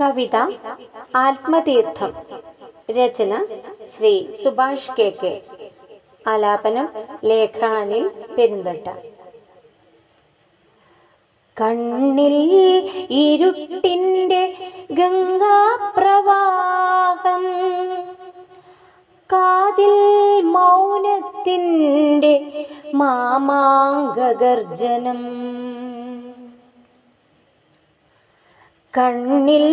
കവിത ആത്മതീർത്ഥം. രചന Shri Subhash K K. ആലാപനം ലേഖാനിൽ പെരുന്തട്ട. കണ്ണിൽ ഇരുട്ടിന്റെ ഗംഗാപ്രവാഹം കാതിൽ മൗനത്തിന്റെ മാമാങ്കഗർജനം. കണ്ണിൽ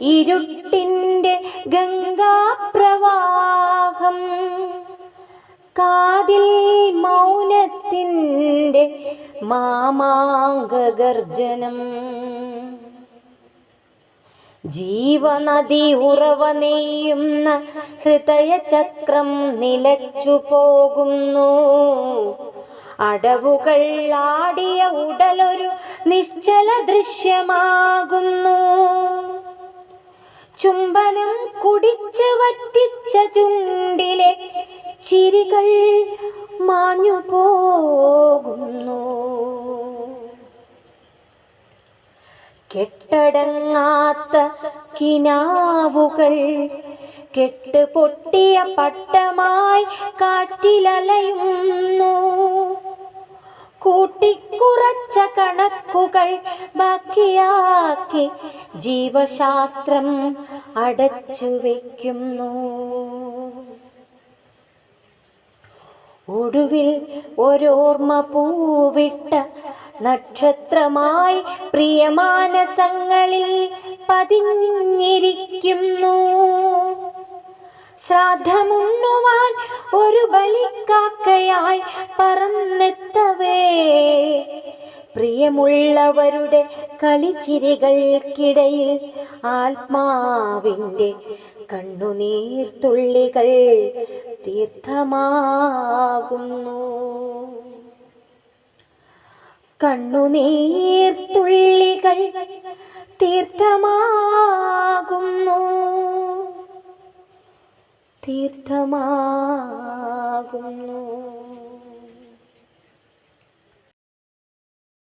ഇരുട്ടിന്റെ ഗംഗാപ്രവാഹം. കാതിൽ മൗനത്തിന്റെ മാമാങ്കഗർജനം. ജീവനദി ഉറവ നെയ്യുന്ന ഹൃദയചക്രം നിലച്ചു പോകുന്നു അടവുകൾ ആടിയ ഉടലൊരു നിശ്ചല ദൃശ്യമാകുന്നു. ചുംബനം കുടിച്ച് വറ്റിച്ച ചുണ്ടിലെ ചിരികൾ മാഞ്ഞു പോകുന്നു. കെട്ടടങ്ങാത്ത കിനാവുകൾ കെട്ടുപൊട്ടിയ പട്ടമായി കാറ്റിലലയുന്നു കൂട്ടിക്കുറച്ച കണക്കുകൾ ബാക്കിയാക്കി ജീവശാസ്ത്രം അടച്ചു വയ്ക്കുന്നു ഒടുവിൽ ഒരോർമ്മ പൂവിട്ട നക്ഷത്രമായി പ്രിയമാനസങ്ങളിൽ പതിഞ്ഞിരിക്കുന്നു. ശ്രാദ്ധമുണ്ണുവാൻ ഒരു ബലിക്കാക്കയായി പറന്നെത്തവേ. പ്രിയമുള്ളവരുടെ കളിച്ചിരികൾക്കിടയിൽ ആത്മാവിന്റെ കണ്ണുനീർത്തുള്ളികൾ തീർത്ഥമാകുന്നു. കണ്ണുനീർത്തുള്ളികൾ തീർത്ഥമാകുന്നു. തീർത്ഥമാകുന്നു.